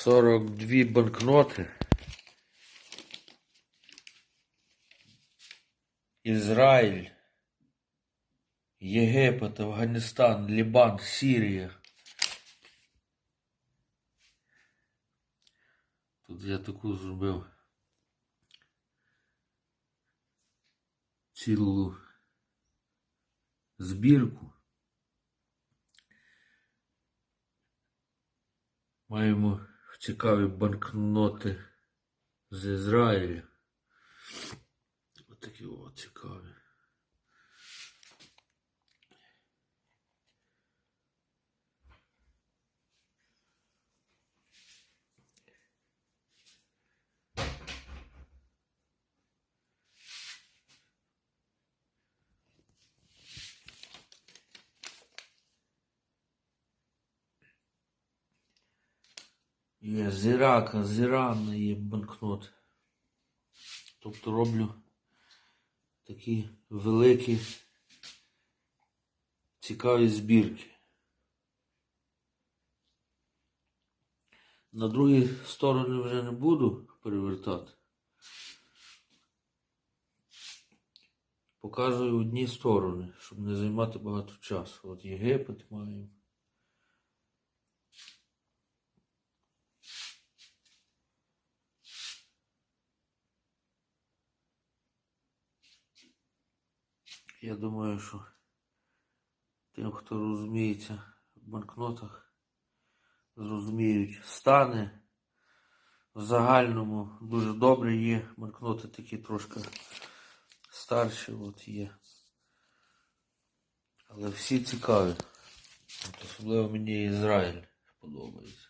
42 банкноти. Ізраїль, Єгипет, Афганістан, Лібан, Сірія. Тут я таку зробив цілу збірку. Маємо цікаві банкноти з Ізраїля. Отакі от цікаві. Є з Ірака, з Ірану є банкнот. Тобто роблю такі великі цікаві збірки. На другі сторони вже не буду перевертати. Показую одні сторони, щоб не займати багато часу. От Єгипет маємо. Я думаю, що тим, хто розуміється в банкнотах, зрозуміють стани. В загальному дуже добре є. Банкноти такі трошки старші от є. Але всі цікаві. От особливо мені Ізраїль подобається.